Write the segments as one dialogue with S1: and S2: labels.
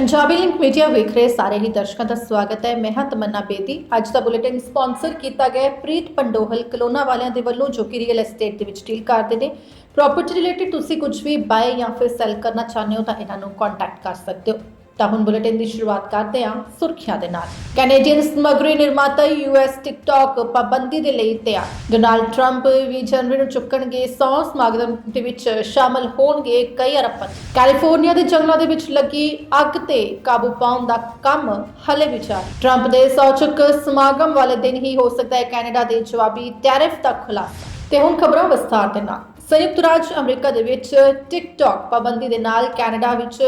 S1: Punjabi link media ਵੇਖ ਰਹੇ ਸਾਰੇ ਹੀ ਦਰਸ਼ਕਾਂ ਦਾ ਸਵਾਗਤ ਹੈ। ਮੈਂ ਹਾਂ ਤਮੰਨਾ ਬੇਦੀ। ਅੱਜ ਦਾ ਬੁਲੇਟਿਨ ਸਪਾਂਸਰ ਕੀਤਾ ਗਿਆ ਹੈ ਪ੍ਰੀਤ ਪੰਡੋਹਲ, ਕਲੋਨਾ ਵਾਲਿਆਂ ਦੇ ਵੱਲੋਂ ਜੋ ਕਿ ਰੀਅਲ ਐਸਟੇਟ ਦੇ ਵਿੱਚ ਡੀਲ ਕਰਦੇ ਨੇ। ਪ੍ਰਾਪਰਟੀ ਰਿਲੇਟਡ ਤੁਸੀਂ ਕੁਝ ਵੀ ਬਾਏ ਜਾਂ ਫਿਰ ਸੈਲ ਕਰਨਾ ਚਾਹੁੰਦੇ ਹੋ ਤਾਂ ਇਹਨਾਂ ਨੂੰ ਕੰਟੈਕਟ ਕਰ ਸਕਦੇ ਹੋ। ਤਾਂ ਹੁਣ ਬੁਲੇਟਿਨ ਦੀ ਸ਼ੁਰੂਆਤ ਕਰਦੇ ਹਾਂ ਸੁਰਖੀਆਂ ਦੇ ਨਾਲ। ਕੈਨੇਡੀਅਨ ਸਮਗਰੀ ਨਿਰਮਾਤਾ ਯੂਐਸ ਟਿਕਟੌਕ ਪਾਬੰਦੀ ਦੇ ਲਈ ਤਿਆਰ। ਡੋਨਾਲਡ ਟਰੰਪ ਵੀ ਜਨਵਰੀ ਨੂੰ ਚੁੱਕਣਗੇ 100 ਸਮਾਗਮ ਦੇ ਵਿੱਚ ਸ਼ਾਮਲ ਹੋਣਗੇ ਕਈ ਅਰਬਪਤੀ। ਕੈਲੀਫੋਰਨੀਆ ਦੇ ਜੰਗਲਾਂ ਦੇ ਵਿੱਚ ਲੱਗੀ ਅੱਗ ਤੇ ਕਾਬੂ ਪਾਉਣ ਦਾ ਕੰਮ ਹਲੇ ਵੀ ਜਾਰੀ। ਟਰੰਪ ਦੇ 100 ਚੁੱਕ ਸਮਾਗਮ ਵਾਲੇ ਦਿਨ ਹੀ ਹੋ ਸਕਦਾ ਹੈ ਕੈਨੇਡਾ ਦੇ ਜਵਾਬੀ ਟੈਰਿਫ ਦਾ ਖੁਲਾਸਾ। ਤੇ ਹੁਣ ਖਬਰਾਂ ਵਿਸਥਾਰ ਦੇ ਨਾਲ। ਸੰਯੁਕਤ ਰਾਜ ਅਮਰੀਕਾ ਦੇ ਵਿੱਚ ਟਿਕਟੌਕ ਪਾਬੰਦੀ ਦੇ ਨਾਲ ਕੈਨੇਡਾ ਵਿੱਚ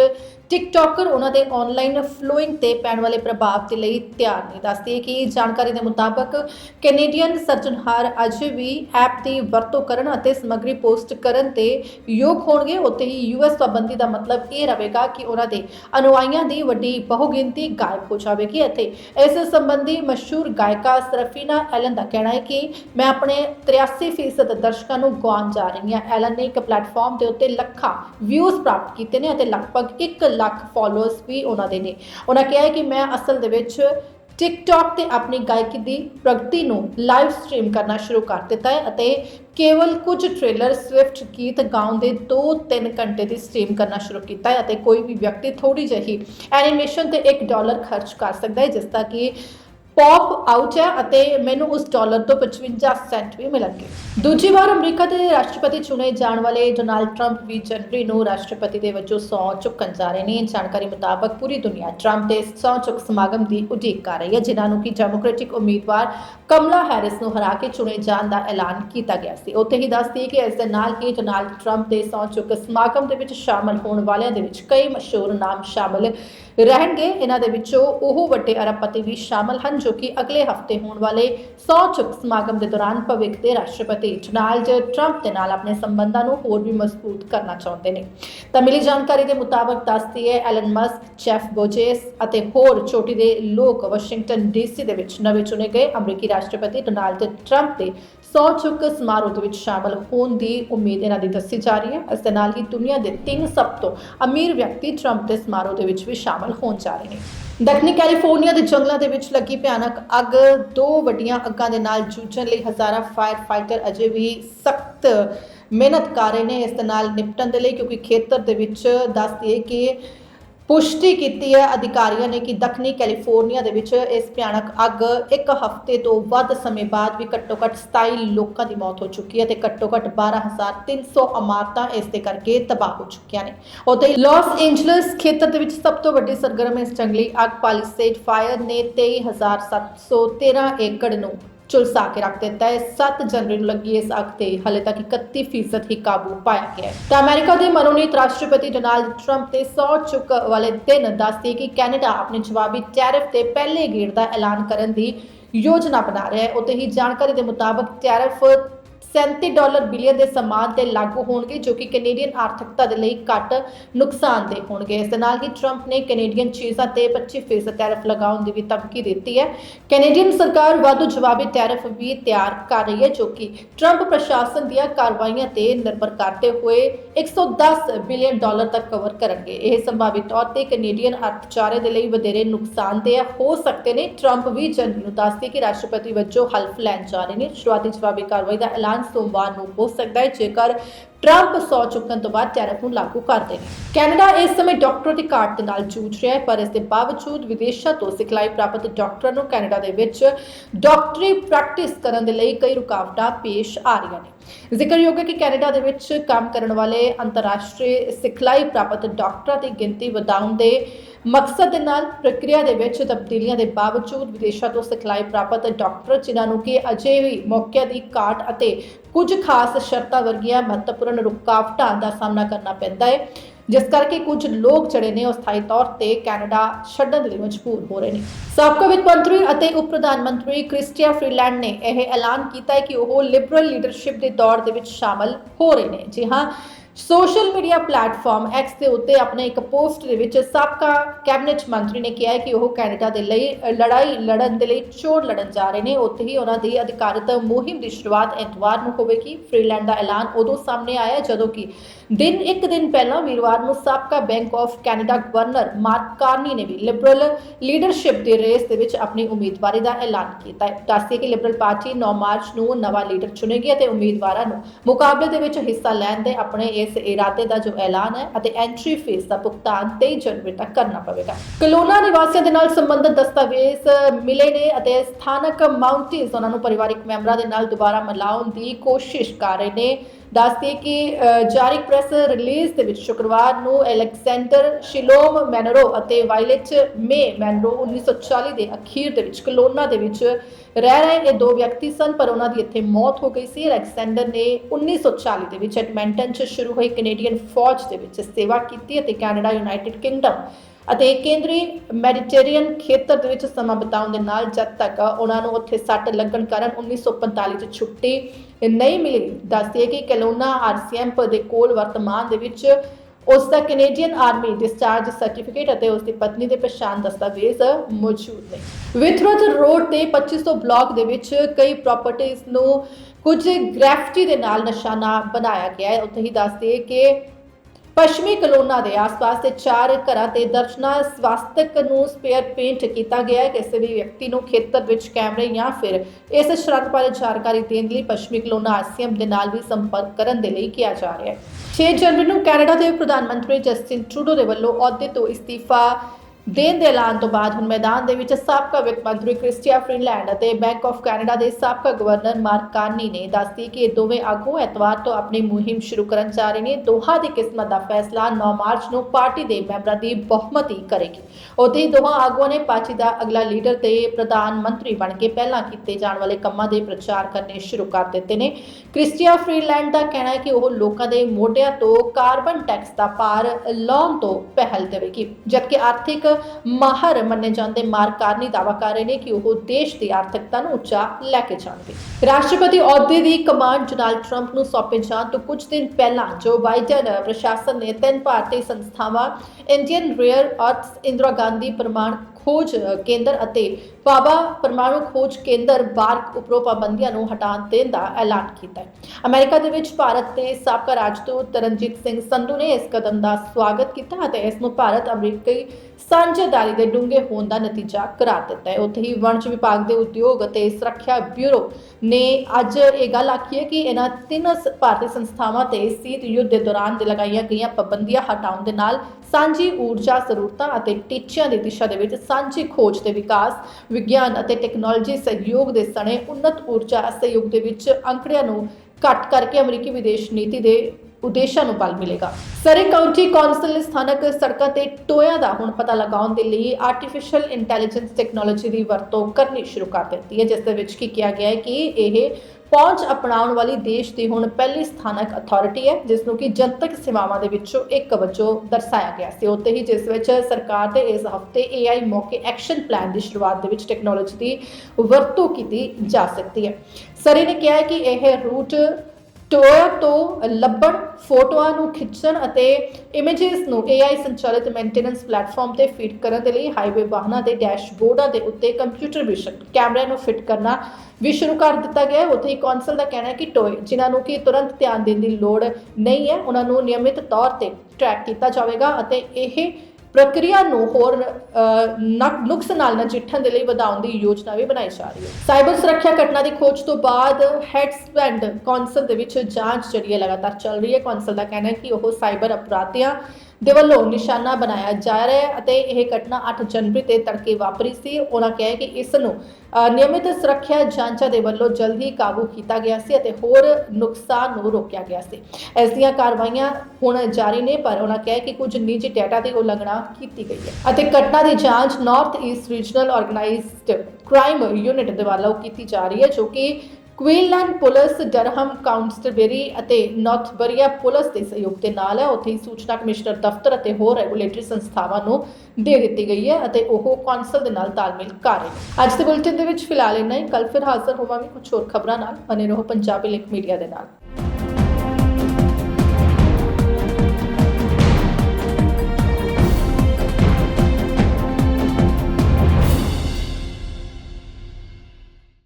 S1: ਟਿਕਟੋਕਰ ਉਹਨਾਂ ਦੇ ਆਨਲਾਈਨ ਫਲੋਇੰਗ ਤੇ ਪੈਣ ਵਾਲੇ ਪ੍ਰਭਾਵ ਦੇ ਲਈ ਤਿਆਰ ਨਹੀਂ ਦੱਸਦੀ ਹੈ ਕਿ ਜਾਣਕਾਰੀ ਦੇ ਮੁਤਾਬਕ ਕੈਨੇਡੀਅਨ ਸਰਜਨਹਾਰ ਅਜੇ ਵੀ ਐਪ ਦੀ ਵਰਤੋਂ ਕਰਨ ਅਤੇ ਸਮੱਗਰੀ ਪੋਸਟ ਕਰਨ ਤੇ ਯੋਗ ਹੋਣਗੇ। ਉੱਥੇ ਹੀ ਯੂਐਸ ਪਾਬੰਦੀ ਦਾ ਮਤਲਬ ਇਹ ਰਹੇਗਾ ਕਿ ਉਹਨਾਂ ਦੇ ਅਨੁਆਈਆਂ ਦੀ ਵੱਡੀ ਬਹੁਗਿਣਤੀ ਗਾਇਬ ਹੋ ਜਾਵੇਗੀ ਅਤੇ ਇਸ ਸੰਬੰਧੀ ਮਸ਼ਹੂਰ ਗਾਇਕਾ ਸਰਫੀਨਾ ਐਲਨ ਦਾ ਕਹਿਣਾ ਹੈ ਕਿ ਮੈਂ ਆਪਣੇ 83% ਦਰਸ਼ਕਾਂ ਨੂੰ ਗਵਾਉਣ ਜਾ ਰਹੀ ਹਾਂ। ਐਲਨ ਨੇ ਇੱਕ ਪਲੇਟਫਾਰਮ ਦੇ ਉੱਤੇ ਲੱਖਾਂ ਵਿਊਜ਼ ਪ੍ਰਾਪਤ ਕੀਤੇ ਨੇ ਅਤੇ ਲਗਭਗ 1 ਲੱਖ ਫਾਲੋਅਰਸ ਵੀ ਉਹਨਾਂ ਦੇ ਨੇ। ਉਹਨਾਂ ਕਿਹਾ ਹੈ ਕਿ ਮੈਂ ਅਸਲ ਦੇ ਵਿੱਚ ਟਿਕਟੌਕ ਤੇ ਆਪਣੀ ਗਾਇਕੀ ਦੀ ਪ੍ਰਗਤੀ ਨੂੰ ਲਾਈਵ ਸਟ੍ਰੀਮ ਕਰਨਾ ਸ਼ੁਰੂ ਕਰ ਦਿੱਤਾ ਹੈ ਅਤੇ ਕੇਵਲ ਕੁਝ ਟ੍ਰੇਲਰ ਸਵਿਫਟ ਗੀਤ ਗਾਉਣ ਦੇ 2-3 ਘੰਟੇ ਦੀ ਸਟ੍ਰੀਮ ਕਰਨਾ ਸ਼ੁਰੂ ਕੀਤਾ ਹੈ ਅਤੇ ਕੋਈ ਵੀ ਵਿਅਕਤੀ ਥੋੜੀ ਜਿਹੀ ਐਨੀਮੇਸ਼ਨ ਤੇ 1 ਡਾਲਰ ਖਰਚ ਕਰ ਸਕਦਾ ਹੈ, ਜਿਸ ਦਾ ਕਿ ਪੌਪ ਆਊਟ ਹੈ ਅਤੇ ਮੈਨੂੰ ਉਸ ਡਾਲਰ ਤੋਂ 55 ਸੈਂਟ ਵੀ ਮਿਲਣਗੇ ਦੂਜੀ ਵਾਰ ਅਮਰੀਕਾ ਦੇ ਰਾਸ਼ਟਰਪਤੀ ਚੁਣੇ ਜਾਣ ਵਾਲੇ ਡੋਨਾਲਡ ਟਰੰਪ ਵੀ ਜਨਵਰੀ ਨੂੰ ਰਾਸ਼ਟਰਪਤੀ ਦੇ ਵਜੋਂ ਸਹੁੰ ਚੁੱਕਣ ਜਾ ਰਹੇ ਨੇ। ਜਾਣਕਾਰੀ ਮੁਤਾਬਕ ਪੂਰੀ ਦੁਨੀਆ ਟਰੰਪ ਦੇ ਸਹੁੰ ਚੁੱਕ ਸਮਾਗਮ ਦੀ ਉਡੀਕ ਕਰ ਰਹੀ ਹੈ, ਜਿਨ੍ਹਾਂ ਨੂੰ ਕਿ ਡੈਮੋਕ੍ਰੈਟਿਕ ਉਮੀਦਵਾਰ ਕਮਲਾ ਹੈਰਿਸ ਨੂੰ ਹਰਾ ਕੇ ਚੁਣੇ ਜਾਣ ਦਾ ਐਲਾਨ ਕੀਤਾ ਗਿਆ ਸੀ। ਉੱਥੇ ਹੀ ਦੱਸਦੀ ਕਿ ਇਸ ਦੇ ਨਾਲ ਹੀ ਡੋਨਾਲਡ ਟਰੰਪ ਦੇ ਸਹੁੰ ਚੁੱਕ ਸਮਾਗਮ ਦੇ ਵਿੱਚ ਸ਼ਾਮਲ ਹੋਣ ਵਾਲਿਆਂ ਦੇ ਵਿੱਚ ਕਈ ਮਸ਼ਹੂਰ ਨਾਮ ਸ਼ਾਮਲ ਰਹਿਣਗੇ। ਇਹਨਾਂ ਦੇ ਵਿੱਚੋਂ ਉਹ ਵੱਡੇ ਅਰਬਪਤੀ ਵੀ ਸ਼ਾਮਲ ਹਨ ਜੋ ਕਿ ਅਗਲੇ ਹਫ਼ਤੇ ਹੋਣ ਵਾਲੇ ਸਹੁੰ ਚੁੱਕ ਸਮਾਗਮ ਦੇ ਦੌਰਾਨ ਭਵਿੱਖ ਦੇ ਰਾਸ਼ਟਰਪਤੀ ਡੋਨਾਲਡ ਟਰੰਪ ਦੇ ਨਾਲ ਆਪਣੇ ਸੰਬੰਧਾਂ ਨੂੰ ਹੋਰ ਵੀ ਮਜ਼ਬੂਤ ਕਰਨਾ ਚਾਹੁੰਦੇ ਨੇ। ਤਾਂ ਮਿਲੀ ਜਾਣਕਾਰੀ ਦੇ ਮੁਤਾਬਕ ਦੱਸਦੀ ਹੈ, ਐਲਨ ਮਸਕ, ਜੈਫ ਬੋਜੇਸ ਅਤੇ ਹੋਰ ਚੋਟੀ ਦੇ ਲੋਕ ਵਾਸ਼ਿੰਗਟਨ ਡੀਸੀ ਦੇ ਵਿੱਚ ਨਵੇਂ ਚੁਣੇ ਗਏ ਅਮਰੀਕੀ ਰਾਸ਼ਟਰਪਤੀ ਡੋਨਾਲਡ ਟਰੰਪ ਦੇ ਸਹੁੰ ਚੁੱਕ ਸਮਾਰੋਹ ਦੇ ਵਿੱਚ ਸ਼ਾਮਲ ਹੋਣ ਦੀ ਉਮੀਦ ਇਹਨਾਂ ਦੀ ਦੱਸੀ ਜਾ ਰਹੀ ਹੈ। ਇਸ ਦੇ ਨਾਲ ਹੀ ਦੁਨੀਆ ਦੇ ਤਿੰਨ ਸਭ ਤੋਂ ਅਮੀਰ ਵਿਅਕਤੀ ਟਰੰਪ ਦੇ ਸਮਾਰੋਹ ਦੇ ਵਿੱਚ ਵੀ ਸ਼ਾਮਲ ਹੋਣ ਜਾ ਰਹੇ ਨੇ। ਦੱਖਣੀ ਕੈਲੀਫੋਰਨੀਆ ਦੇ ਜੰਗਲਾਂ ਦੇ ਵਿੱਚ ਲੱਗੀ ਭਿਆਨਕ ਅੱਗ, ਦੋ ਵੱਡੀਆਂ ਅੱਗਾਂ ਦੇ ਨਾਲ ਜੂਝਣ ਲਈ ਹਜ਼ਾਰਾਂ ਫਾਇਰ ਫਾਈਟਰ ਅਜੇ ਵੀ ਸਖਤ ਮਿਹਨਤ ਕਰ ਰਹੇ ਨੇ। ਇਸ ਦੇ ਨਾਲ ਨਿਪਟਣ ਦੇ ਲਈ ਕਿਉਂਕਿ ਖੇਤਰ ਦੇ ਵਿੱਚ ਦੱਸਦੀ ਹੈ ਕਿ ਪੁਸ਼ਟੀ ਕੀਤੀ ਹੈ ਅਧਿਕਾਰੀਆਂ ਨੇ ਕਿ ਦੱਖਣੀ ਕੈਲੀਫੋਰਨੀਆ ਦੇ ਵਿੱਚ ਇਸ ਭਿਆਨਕ ਅੱਗ ਇੱਕ ਹਫ਼ਤੇ ਤੋਂ ਵੱਧ ਸਮੇਂ ਬਾਅਦ ਵੀ ਘੱਟੋ-ਘੱਟ 27 ਲੋਕਾਂ ਦੀ ਮੌਤ ਹੋ ਚੁੱਕੀ ਹੈ ਤੇ ਘੱਟੋ-ਘੱਟ 12300 ਇਮਾਰਤਾਂ ਇਸ ਦੇ ਕਰਕੇ ਤਬਾਹ ਹੋ ਚੁੱਕੀਆਂ ਨੇ। ਉੱਥੇ ਲਾਸ ਐਂਜਲਸ ਖੇਤਰ ਦੇ ਵਿੱਚ ਸਭ ਤੋਂ ਵੱਡੀ ਸਰਗਰਮ ਇਸ ਜੰਗਲੀ ਅੱਗ ਪਾਲਿਸੇਡ ਫਾਇਰ ਨੇ 23713 ਏਕੜ ਨੂੰ ਝੁਲਸਾ ਕੇ ਰੱਖ ਦਿੱਤਾ ਹੈ। 7 ਜਨਵਰੀ ਨੂੰ ਲੱਗੀ ਇਸ ਅੱਗ ਤੇ ਹਲੇ ਤੱਕ 31% ਹੀ ਕਾਬੂ ਪਾਇਆ ਗਿਆ ਹੈ। ਤਾਂ ਅਮਰੀਕਾ ਦੇ ਮਨੋਨੀਤ ਰਾਸ਼ਟਰਪਤੀ ਡੋਨਾਲਡ ਟਰੰਪ ਤੇ 100 ਚੁੱਕ ਵਾਲੇ ਦਿਨ ਦੱਸਦੀ ਕਿ ਕੈਨੇਡਾ ਆਪਣੇ ਜਵਾਬੀ ਟੈਰਿਫ ਤੇ ਪਹਿਲੇ ਗੇੜ ਦਾ ਐਲਾਨ ਕਰਨ ਦੀ ਯੋਜਨਾ ਬਣਾ ਰਿਹਾ ਹੈ। ਉਤੇ ਹੀ ਜਾਣਕਾਰੀ ਦੇ ਮੁਤਾਬਕ ਟੈਰਿਫ 37 ਡਾਲਰ ਬਿਲੀਅਨ ਦੇ ਸਮਾਨ ਤੇ ਲਾਗੂ ਹੋਣਗੇ, ਜੋ ਕਿ ਕੈਨੇਡੀਅਨ ਆਰਥਿਕਤਾ ਦੇ ਲਈ ਘੱਟ ਨੁਕਸਾਨਦੇਹ ਹੋਣਗੇ। ਇਸ ਦੇ ਨਾਲ ਹੀ ਟਰੰਪ ਨੇ ਕੈਨੇਡੀਅਨ ਚੀਜ਼ਾਂ ਤੇ 25% ਟੈਰਿਫ ਲਗਾਉਣ ਦੀ ਵੀ ਧਮਕੀ ਦਿੱਤੀ ਹੈ। ਕੈਨੇਡੀਅਨ ਸਰਕਾਰ ਵਾਧੂ ਜਵਾਬੀ ਟੈਰਿਫ ਵੀ ਤਿਆਰ ਕਰ ਰਹੀ ਹੈ, ਜੋ ਕਿ ਟਰੰਪ ਪ੍ਰਸ਼ਾਸਨ ਦੀਆਂ ਕਾਰਵਾਈਆਂ ਤੇ ਨਿਰਭਰ ਕਰਦੇ ਹੋਏ 110 ਬਿਲੀਅਨ ਡਾਲਰ ਤੱਕ ਕਵਰ ਕਰਨਗੇ। ਇਹ ਸੰਭਾਵੀ ਤੌਰ ਤੇ ਕੈਨੇਡੀਅਨ ਅਰਥਚਾਰੇ ਦੇ ਲਈ ਵਧੇਰੇ ਨੁਕਸਾਨਦੇਹ ਹੋ ਸਕਦੇ ਨੇ। ਟਰੰਪ ਵੀ ਜਨਵਰੀ ਨੂੰ ਦੱਸਦੇ ਕਿ ਰਾਸ਼ਟਰਪਤੀ ਵਜੋਂ ਹਲਫ ਲੈਣ ਜਾ ਰਹੇ ਨੇ। ਸ਼ੁਰੂਆਤੀ ਜਵਾਬੀ ਕਾਰਵਾਈ ਦਾ ਐਲਾਨ ਸੋਮਵਾਰ ਨੂੰ ਹੋ ਸਕਦਾ ਹੈ, ਜੇਕਰ ਟਰੰਪ ਸੌ ਚੁੱਕਣ ਤੋਂ ਬਾਅਦ ਟੈਰਿਫ ਨੂੰ ਲਾਗੂ ਕਰ ਦੇਣ। ਕੈਨੇਡਾ ਇਸ ਸਮੇਂ ਡਾਕਟਰ ਦੀ ਘਾਟ ਦੇ ਨਾਲ ਜੂਝ ਰਿਹਾ ਹੈ, ਪਰ ਇਸ ਦੇ ਬਾਵਜੂਦ ਵਿਦੇਸ਼ਾਂ ਤੋਂ ਸਿਖਲਾਈ ਪ੍ਰਾਪਤ ਡਾਕਟਰਾਂ ਨੂੰ ਕੈਨੇਡਾ ਦੇ ਵਿੱਚ ਡਾਕਟਰੀ ਪ੍ਰੈਕਟਿਸ ਕਰਨ ਦੇ ਲਈ ਕਈ ਰੁਕਾਵਟਾਂ ਪੇਸ਼ ਆ ਰਹੀਆਂ ਨੇ। ਜ਼ਿਕਰਯੋਗ ਹੈ ਕਿ ਕੈਨੇਡਾ ਦੇ ਵਿੱਚ ਕੰਮ ਕਰਨ ਵਾਲੇ ਅੰਤਰਰਾਸ਼ਟਰੀ ਸਿਖਲਾਈ ਪ੍ਰਾਪਤ ਡਾਕਟਰਾਂ ਦੀ ਗਿਣਤੀ ਵਧਾਉਣ ਦੇ ਮਕਸਦ ਦੇ ਨਾਲ ਪ੍ਰਕਿਰਿਆ ਦੇ ਵਿੱਚ ਤਬਦੀਲੀਆਂ ਦੇ ਬਾਵਜੂਦ ਵਿਦੇਸ਼ਾਂ ਤੋਂ ਸਿਖਲਾਈ ਪ੍ਰਾਪਤ ਡਾਕਟਰ ਜਿਨ੍ਹਾਂ ਨੂੰ ਕਿ ਅਜੇ ਵੀ ਮੌਕਿਆਂ ਦੀ ਘਾਟ ਅਤੇ ਕੁਝ ਖਾਸ ਸ਼ਰਤਾਂ ਵਰਗੀਆਂ ਮਹੱਤਵਪੂਰਨ ਰੁਕਾਵਟਾਂ ਦਾ ਸਾਹਮਣਾ ਕਰਨਾ ਪੈਂਦਾ ਹੈ, ਜਿਸ ਕਰਕੇ ਕੁਝ ਲੋਕ ਜਿਹੜੇ ਨੇ ਉਹ ਸਥਾਈ ਤੌਰ ਤੇ ਕੈਨੇਡਾ ਛੱਡਣ ਦੇ ਲਈ ਮਜਬੂਰ ਹੋ ਰਹੇ ਨੇ। ਸਾਬਕਾ ਵਿੱਤ ਮੰਤਰੀ ਅਤੇ ਉਪ ਪ੍ਰਧਾਨ ਮੰਤਰੀ ਕ੍ਰਿਸਟੀਆ ਫ੍ਰੀਲੈਂਡ ਨੇ ਇਹ ਐਲਾਨ ਕੀਤਾ ਹੈ ਕਿ ਉਹ ਲਿਬਰਲ ਲੀਡਰਸ਼ਿਪ ਦੇ ਦੌਰ ਦੇ ਵਿੱਚ ਸ਼ਾਮਲ ਹੋ ਰਹੇ ਨੇ। ਜੀ ਹਾਂ ਸੋਸ਼ਲ ਮੀਡੀਆ ਪਲੇਟਫਾਰਮ X ਦੇ ਉੱਤੇ ਆਪਣੇ ਇੱਕ ਪੋਸਟ ਦੇ ਵਿੱਚ ਸਾਬਕਾ ਕੈਬਨਿਟ ਮੰਤਰੀ ਨੇ ਕਿਹਾ ਹੈ ਕਿ ਉਹ ਕੈਨੇਡਾ ਦੇ ਲਈ ਲੜਾਈ ਲੜਨ ਦੇ ਲਈ ਚੋਣ ਲੜਨ ਜਾ ਰਹੇ ਨੇ। ਉੱਥੇ ਹੀ ਉਹਨਾਂ ਦੀ ਅਧਿਕਾਰਤ ਮੁਹਿੰਮ ਦੀ ਸ਼ੁਰੂਆਤ ਐਤਵਾਰ ਨੂੰ ਹੋਵੇਗੀ। ਫ੍ਰੀਲੈਂਡ ਦਾ ਐਲਾਨ ਉਦੋਂ ਸਾਹਮਣੇ ਆਇਆ ਜਦੋਂ ਕਿ ਦਿਨ ਇੱਕ ਦਿਨ ਪਹਿਲਾਂ ਵੀਰਵਾਰ ਨੂੰ ਸਾਬਕਾ Bank of Canada governor Mark Carney ਨੇ ਵੀ ਲਿਬਰਲ ਲੀਡਰਸ਼ਿਪ ਦੇ ਰੇਸ ਦੇ ਵਿੱਚ ਆਪਣੀ ਉਮੀਦਵਾਰੀ ਦਾ ਐਲਾਨ ਕੀਤਾ ਹੈ। ਦੱਸਦੇ ਕਿ ਲਿਬਰਲ ਪਾਰਟੀ 9 ਮਾਰਚ ਨੂੰ ਨਵਾਂ ਲੀਡਰ ਚੁਣੇਗੀ ਅਤੇ ਉਮੀਦਵਾਰਾਂ ਨੂੰ ਮੁਕਾਬਲੇ ਦੇ ਵਿੱਚ ਹਿੱਸਾ ਲੈਣ ਦੇ ਆਪਣੇ ਇਸ ਇਰਾਦੇ ਦਾ ਜੋ ਐਲਾਨ ਹੈ ਅਤੇ ਐਂਟਰੀ ਫੀਸ ਦਾ ਭੁਗਤਾਨ 23 ਜਨਵਰੀ ਤੱਕ ਕਰਨਾ ਪਵੇਗਾ। ਕਲੋਨਾ ਨਿਵਾਸੀਆਂ ਦੇ ਨਾਲ ਸੰਬੰਧਿਤ ਦਸਤਾਵੇਜ਼ ਮਿਲੇ ਨੇ ਅਤੇ ਸਥਾਨਕ ਮਾਊਂਟੀਜ਼, ਉਹਨਾਂ ਨੂੰ ਪਰਿਵਾਰਕ ਮੈਂਬਰਾਂ ਦੇ ਨਾਲ ਦੁਬਾਰਾ ਮਿਲਾਉਣ ਦੀ ਕੋਸ਼ਿਸ਼ ਕਰ ਰਹੇ ਨੇ। ਦੱਸਦੇ ਕਿ ਜਾਰੀ ਪ੍ਰੈਸ ਰਿਲੀਜ਼ ਦੇ ਵਿੱਚ ਸ਼ੁੱਕਰਵਾਰ ਨੂੰ ਅਲੈਗਜ਼ੈਂਡਰ ਸ਼ਿਲੋਮ ਮੈਨਰੋ ਅਤੇ ਵਾਇਲਟ ਮੇ ਮੈਨਰੋ 1940 ਦੇ ਅਖੀਰ ਦੇ ਵਿੱਚ, ਕਲੋਨਾ ਦੇ ਵਿੱਚ ਰਹਿ ਰਹੇ ਇਹ ਦੋ ਵਿਅਕਤੀ ਸਨ, ਪਰ ਉਹਨਾਂ ਦੀ ਇੱਥੇ ਮੌਤ ਹੋ ਗਈ ਸੀ। ਅਲੈਗਜ਼ੈਂਡਰ ਨੇ 1940 ਦੇ ਵਿੱਚ ਐਡਮੰਟਨ 'ਚ ਸ਼ੁਰੂ ਹੋਈ ਕੈਨੇਡੀਅਨ ਫੌਜ ਦੇ ਵਿੱਚ ਸੇਵਾ ਕੀਤੀ ਅਤੇ ਕੈਨੇਡਾ, ਯੂਨਾਈਟਿਡ ਕਿੰਗਡਮ ਅਤੇ ਕੇਂਦਰੀ ਮੈਡੀਟੇਰੀਅਨ ਖੇਤਰ ਦੇ ਵਿੱਚ ਸਮਾਂ ਬਿਤਾਉਣ ਦੇ ਨਾਲ ਜਦ ਤੱਕ ਉਹਨਾਂ ਨੂੰ ਉੱਥੇ ਸੱਟ ਲੱਗਣ ਕਾਰਨ 1945 ਚ ਛੁੱਟੀ ਨਹੀਂ ਮਿਲੀ, ਦੱਸਦੀ ਹੈ ਕਿ ਕੈਲੋਨਾ ਆਰਸੀਐਮ ਦੇ ਕੋਲ ਵਰਤਮਾਨ ਦੇ ਵਿੱਚ ਉਸ ਦਾ ਕੈਨੇਡੀਅਨ ਆਰਮੀ ਡਿਸਚਾਰਜ ਸਰਟੀਫਿਕੇਟ ਅਤੇ ਉਸ ਦੀ ਪਤਨੀ ਦੇ ਪਛਾਣ ਦਸਤਾਵੇਜ਼ ਮੌਜੂਦ ਨੇ। ਵਿਥਰੋਥ ਰੋਡ ਤੇ 2500 ਬਲਾਕ ਦੇ ਵਿੱਚ ਕਈ ਪ੍ਰਾਪਰਟੀਆਂ ਨੂੰ ਕੁਝ ਗ੍ਰੈਫਿਟੀ ਦੇ ਨਾਲ ਨਿਸ਼ਾਨਾ ਬਣਾਇਆ ਗਿਆ ਹੈ। ਉੱਥੇ ਹੀ ਦੱਸਦੇ ਕਿ ਪੱਛਮੀ ਕਲੋਨਾ ਦੇ ਆਸ-ਪਾਸ ਦੇ ਚਾਰ ਘਰਾਂ ਤੇ ਦਰਜਨਾ ਸਵਾਸਤਕ ਨੂੰ ਸਪੇਅਰ ਪੇਂਟ ਕੀਤਾ ਗਿਆ ਹੈ ਕਿਸੇ ਵੀ ਵਿਅਕਤੀ ਨੂੰ ਖੇਤਰ ਵਿੱਚ ਕੈਮਰੇ ਜਾਂ ਫਿਰ ਇਸ ਸ਼ਰਤ ਬਾਰੇ ਜਾਣਕਾਰੀ ਦੇਣ ਲਈ ਪੱਛਮੀ ਕਲੋਨਾ ਆਸੀਅਮ ਦੇ ਨਾਲ ਵੀ ਸੰਪਰਕ ਕਰਨ ਦੇ ਲਈ ਕਿਹਾ ਜਾ ਰਿਹਾ ਹੈ। 6 ਜਨਵਰੀ ਨੂੰ ਕੈਨੇਡਾ ਦੇ ਪ੍ਰਧਾਨ ਮੰਤਰੀ ਜਸਟਿਨ ਟਰੂਡੋ ਦੇ ਵੱਲੋਂ ਅਹੁਦੇ ਤੋਂ ਇਸਤੀਫਾ ਦੇਣ ਦੇ ਐਲਾਨ ਤੋਂ ਬਾਅਦ ਹੁਣ ਮੈਦਾਨ ਦੇ ਵਿੱਚ ਸਾਬਕਾ ਵਿੱਤ ਮੰਤਰੀ ਕ੍ਰਿਸਟੀਆ ਫ੍ਰੀਲੈਂਡ ਅਤੇ ਬੈਂਕ ਆਫ ਕੈਨੇਡਾ ਦੇ ਸਾਬਕਾ ਗਵਰਨਰ ਮਾਰਕ ਕਾਰਨੀ ਨੇ ਦੱਸਦੀ ਕਿ ਇਹ ਦੋਵੇਂ ਆਗੂ ਐਤਵਾਰ ਤੋਂ ਆਪਣੀ ਮੁਹਿੰਮ ਸ਼ੁਰੂ ਕਰਨ ਜਾ ਰਹੇ ਨੇ। ਦੋਹਾਂ ਦੀ ਕਿਸਮਤ ਦਾ ਫੈਸਲਾ 9 ਮਾਰਚ ਨੂੰ ਪਾਰਟੀ ਦੇ ਮੈਂਬਰਾਂ ਦੀ ਬਹੁਮਤੀ ਕਰੇਗੀ। ਉਹਦੇ ਦੋਹਾਂ ਆਗੂਆਂ ਨੇ ਪਾਰਟੀ ਦਾ ਅਗਲਾ ਲੀਡਰ ਤੇ ਪ੍ਰਧਾਨ ਮੰਤਰੀ ਬਣ ਕੇ ਪਹਿਲਾਂ ਕੀਤੇ ਜਾਣ ਵਾਲੇ ਕੰਮਾਂ ਦੇ ਪ੍ਰਚਾਰ ਕਰਨੇ ਸ਼ੁਰੂ ਕਰ ਦਿੱਤੇ ਨੇ। ਕ੍ਰਿਸਟੀਆ ਫ੍ਰੀਲੈਂਡ ਦਾ ਕਹਿਣਾ ਹੈ ਕਿ ਉਹ ਲੋਕਾਂ ਦੇ ਮੋਢਿਆਂ ਤੋਂ ਕਾਰਬਨ ਟੈਕਸ ਦਾ ਭਾਰ ਲਾਉਣ ਤੋਂ ਪਹਿਲ ਦੇਵੇਗੀ, ਜਦਕਿ ਆਰਥਿਕ ਮਾਹਰ ਮੰਨੇ ਜਾਂਦੇ ਮਾਰਕ ਕਾਰਨੀ ਕਰ ਰਹੇ ਨੇ ਕਿ ਉਹ ਦੇਸ਼ ਦੀ ਆਰਥਿਕਤਾ ਨੂੰ ਉੱਚਾ ਲੈ ਕੇ ਜਾਣਗੇ। ਰਾਸ਼ਟਰਪਤੀ ਅਹੁਦੇ ਦੀ ਕਮਾਂਡ ਡੋਨਾਲਡ ਟਰੰਪ ਨੂੰ ਸੌਂਪੇ ਜਾਣ ਤੋਂ ਕੁਝ ਦਿਨ ਪਹਿਲਾਂ ਜੋ ਬਾਈਡਨ ਪ੍ਰਸ਼ਾਸਨ ਨੇ ਤਿੰਨ ਭਾਰਤੀ ਸੰਸਥਾਵਾਂ, Indian rare earths Indira Gandhi ਪ੍ਰਮਾਣ ਖੋਜ ਕੇਂਦਰ ਅਤੇ ਬਾਬਾ ਪਰਮਾਣੂ ਖੋਜ ਕੇਂਦਰ ਬਾਰਕ ਉਪਰੋਂ ਪਾਬੰਦੀਆਂ ਨੂੰ ਹਟਾਉਣ ਦੇਣ ਦਾ ਐਲਾਨ ਕੀਤਾ ਹੈ। ਅਮਰੀਕਾ ਦੇ ਵਿੱਚ ਭਾਰਤ ਦੇ ਸਾਬਕਾ ਰਾਜਦੂਤ ਤਰਨਜੀਤ ਸਿੰਘ ਸੰਧੂ ਨੇ ਇਸ ਕਦਮ ਦਾ ਸਵਾਗਤ ਕੀਤਾ ਅਤੇ ਇਸ ਨੂੰ ਭਾਰਤ ਅਮਰੀਕੀ ਸਾਂਝੇਦਾਰੀ ਦੇ ਡੂੰਘੇ ਹੋਣ ਦਾ ਨਤੀਜਾ ਕਰਾਰ ਦਿੱਤਾ ਹੈ। ਉੱਥੇ ਹੀ ਵਣਜ ਵਿਭਾਗ ਦੇ ਉਦਯੋਗ ਅਤੇ ਸੁਰੱਖਿਆ ਬਿਊਰੋ ਨੇ ਅੱਜ ਇਹ ਗੱਲ ਆਖੀ ਹੈ ਕਿ ਇਹਨਾਂ ਤਿੰਨ ਸ- ਭਾਰਤੀ ਸੰਸਥਾਵਾਂ ਤੇ ਸੀਤ ਯੁੱਧ ਦੇ ਦੌਰਾਨ ਲਗਾਈਆਂ ਗਈਆਂ ਪਾਬੰਦੀਆਂ ਹਟਾਉਣ ਦੇ ਨਾਲ ਸਾਂਝੀ ਊਰਜਾ ਜ਼ਰੂਰਤਾਂ ਅਤੇ ਟੀਚਿਆਂ ਦੀ ਦਿਸ਼ਾ ਦੇ ਵਿੱਚ ਸਾਂਝੀ ਖੋਜ ਤੇ ਵਿਕਾਸ, ਵਿਗਿਆਨ ਅਤੇ ਟੈਕਨੋਲੋਜੀ ਸਹਿਯੋਗ ਦੇ ਸਣੇ ਉન્નਤ ਊਰਜਾ ਸਹਿਯੋਗ ਦੇ ਵਿੱਚ ਅੰਕੜਿਆਂ ਨੂੰ ਘੱਟ ਕਰਕੇ ਅਮਰੀਕੀ ਵਿਦੇਸ਼ ਨੀਤੀ ਦੇ ਉਦੇਸ਼ਾਂ ਨੂੰ ਬਲ ਮਿਲੇਗਾ। ਸਰੇ ਕਾਉਂਟੀ ਕੌਂਸਲ ਨੇ ਸਥਾਨਕ ਸੜਕਾਂ ਤੇ ਟੋਇਆਂ ਦਾ ਹੁਣ ਪਤਾ ਲਗਾਉਣ ਦੇ ਲਈ ਆਰਟੀਫੀਸ਼ੀਅਲ ਇੰਟੈਲੀਜੈਂਸ ਟੈਕਨੋਲੋਜੀ ਦੀ ਵਰਤੋਂ ਕਰਨੀ ਸ਼ੁਰੂ ਕਰ ਦਿੱਤੀ ਹੈ, ਜਿਸ ਦੇ ਵਿੱਚ ਕੀ ਕਿਹਾ ਗਿਆ ਹੈ ਕਿ ਇਹ ਪਹੁੰਚ ਅਪਣਾਉਣ ਵਾਲੀ ਦੇਸ਼ ਦੀ ਹੁਣ ਪਹਿਲੀ ਸਥਾਨਕ ਅਥਾਰਟੀ ਹੈ ਜਿਸ ਨੂੰ ਕਿ ਜਨਤਕ ਸੇਵਾਵਾਂ ਦੇ ਵਿੱਚੋਂ ਇੱਕ ਵਜੋਂ ਦਰਸਾਇਆ ਗਿਆ ਸੀ। ਉੱਤੇ ਹੀ ਜਿਸ ਵਿੱਚ ਸਰਕਾਰ ਦੇ ਇਸ ਹਫ਼ਤੇ AI ਮੌਕੇ ਐਕਸ਼ਨ ਪਲਾਨ ਦੀ ਸ਼ੁਰੂਆਤ ਦੇ ਵਿੱਚ ਟੈਕਨੋਲੋਜੀ ਦੀ ਵਰਤੋਂ ਕੀਤੀ ਜਾ ਸਕਦੀ ਹੈ। ਸਰੀ ਨੇ ਕਿਹਾ ਹੈ ਕਿ ਇਹ ਰੂਟ ਟੋਇਆ ਤੋਂ ਲੱਭਣ, ਫੋਟੋਆਂ ਨੂੰ ਖਿੱਚਣ ਅਤੇ ਇਮੇजेस ਨੂੰ AI ਸੰਚਾਲਿਤ ਮੇਨਟੇਨੈਂਸ ਪਲੇਟਫਾਰਮ ਤੇ ਫੀਡ ਕਰਨ ਦੇ ਲਈ ਹਾਈਵੇ ਵਾਹਨਾਂ ਦੇ ਡੈਸ਼ਬੋਰਡਾਂ ਦੇ ਉੱਤੇ ਕੰਪਿਊਟਰ ਵਿਜ਼ਨ ਕੈਮਰਿਆਂ ਨੂੰ ਫਿੱਟ ਕਰਨਾ ਵੀ ਸ਼ੁਰੂ ਕਰ ਦਿੱਤਾ ਗਿਆ ਹੈ। ਉੱਥੇ ਹੀ ਕੌਂਸਲ ਦਾ ਕਹਿਣਾ ਹੈ ਕਿ ਟੋਏ, ਜਿਨ੍ਹਾਂ ਨੂੰ ਕਿ ਤੁਰੰਤ ਧਿਆਨ ਦੇਣ ਦੀ ਲੋੜ ਨਹੀਂ ਹੈ, ਉਹਨਾਂ ਨੂੰ ਨਿਯਮਿਤ ਤੌਰ ਤੇ ਟਰੈਕ ਕੀਤਾ ਜਾਵੇਗਾ ਅਤੇ ਇਹ ਪ੍ਰਕਿਰਿਆ ਨੂੰ ਹੋਰ ਅ, ਨਕ- ਨੁਕਸ ਨਾਲ ਨਜਿੱਠਣ ਦੇ ਲਈ ਵਧਾਉਣ ਦੀ ਯੋਜਨਾ ਵੀ ਬਣਾਈ ਜਾ ਰਹੀ ਹੈ। ਸਾਈਬਰ ਸੁਰੱਖਿਆ ਘਟਨਾ ਦੀ ਖੋਜ ਤੋਂ ਬਾਅਦ ਹੈਡਸਬੈਂਡ ਕੌਂਸਲ ਦੇ ਵਿੱਚ ਜਾਂਚ ਜਿਹੜੀ ਹੈ ਲਗਾਤਾਰ ਚੱਲ ਰਹੀ ਹੈ। ਕੌਂਸਲ ਦਾ ਕਹਿਣਾ ਹੈ ਕਿ ਉਹ ਸਾਈਬਰ ਅਪਰਾਧੀਆਂ ਦੇ ਵੱਲੋਂ ਨਿਸ਼ਾਨਾ ਬਣਾਇਆ ਜਾ ਰਿਹਾ ਹੈ ਅਤੇ ਇਹ ਘਟਨਾ 8 ਜਨਵਰੀ ਤੇ ਤੜਕੇ ਵਾਪਰੀ ਸੀ। ਉਹਨਾਂ ਕਿਹਾ ਕਿ ਇਸ ਨੂੰ ਨਿਯਮਿਤ ਸੁਰੱਖਿਆ ਜਾਂਚਾਂ ਦੇ ਵੱਲੋਂ ਜਲਦੀ ਕਾਬੂ ਕੀਤਾ ਗਿਆ ਸੀ ਅਤੇ ਹੋਰ ਨੁਕਸਾਨ ਨੂੰ ਰੋਕਿਆ ਗਿਆ ਸੀ। ਇਸ ਦੀਆਂ ਕਾਰਵਾਈਆਂ ਹੁਣ ਜਾਰੀ ਨੇ, ਪਰ ਉਹਨਾਂ ਕਿਹਾ ਕਿ ਕੁਝ ਨਿੱਜੀ ਡਾਟਾ ਦੀ ਉਲੰਘਣਾ ਕੀਤੀ ਗਈ ਹੈ ਅਤੇ ਘਟਨਾ ਦੀ ਜਾਂਚ North East Regional Organised Crime Unit ਦੇ ਵੱਲੋਂ ਕੀਤੀ ਜਾ ਰਹੀ ਹੈ, ਜੋ ਕਿ ਕੁਇਨਲੈਂਡ ਪੁਲਿਸ, ਡਰਹਮ ਕਾਉਂਸਟਲਬਰੀ ਅਤੇ ਨਾਰਥਬਰੀਆ ਪੁਲਿਸ ਦੇ ਸਹਿਯੋਗ ਦੇ ਨਾਲ ਹੈ। ਉੱਥੇ ਹੀ ਸੂਚਨਾ ਕਮਿਸ਼ਨਰ ਦਫ਼ਤਰ ਅਤੇ ਹੋਰ ਰੈਗੂਲੇਟਰੀ ਸੰਸਥਾਵਾਂ ਨੂੰ ਦੇ ਦਿੱਤੀ ਗਈ ਹੈ ਅਤੇ ਉਹ ਕੌਂਸਲ ਦੇ ਨਾਲ ਤਾਲਮੇਲ ਕਰ ਰਹੇ ਨੇ। ਅੱਜ ਦੇ ਬੁਲੇਟਿਨ ਦੇ ਵਿੱਚ ਫਿਲਹਾਲ ਇੰਨਾ ਹੀ। ਕੱਲ ਫਿਰ ਹਾਜ਼ਰ ਹੋਵਾਂਗੇ ਕੁਝ ਹੋਰ ਖਬਰਾਂ ਨਾਲ। ਬਨੇ ਰਹੋ ਪੰਜਾਬੀ ਲਿੰਕ ਮੀਡੀਆ ਦੇ ਨਾਲ।